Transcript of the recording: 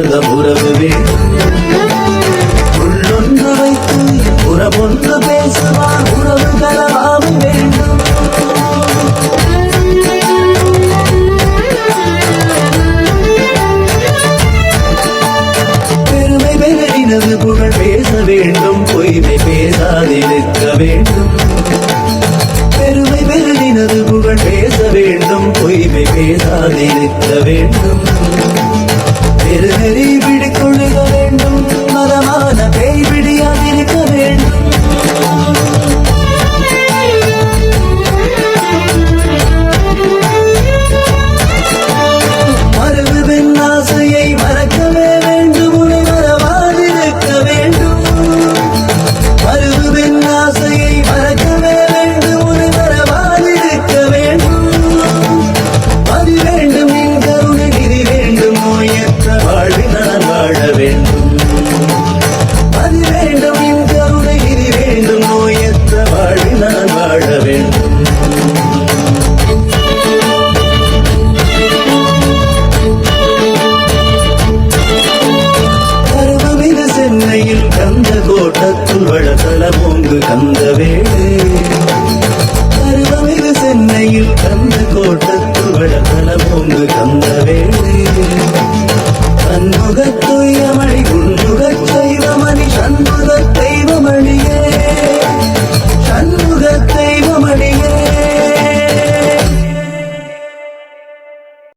உலக உறவுவே. உள்ளொன்று வைத்து உறவொன்று பேசுவான் உறவுகள் அவை வேண்டும் பெருமை பெறினது புகழ் பேச வேண்டும் பொய்மை பேசாதிருக்க வேண்டும். பெருமை பெருளினது புகழ் பேச வேண்டும் பொய்மை பேசாதிருக்க வேண்டும். ಹೆರಿ ಬಿಡಿ ஓங்கு கந்த வேடு அருவமிகு சென்னையில் கந்த கோட்டத்து வழக்கல ஓங்கு கந்த வேடு பன்முகத்துயமணி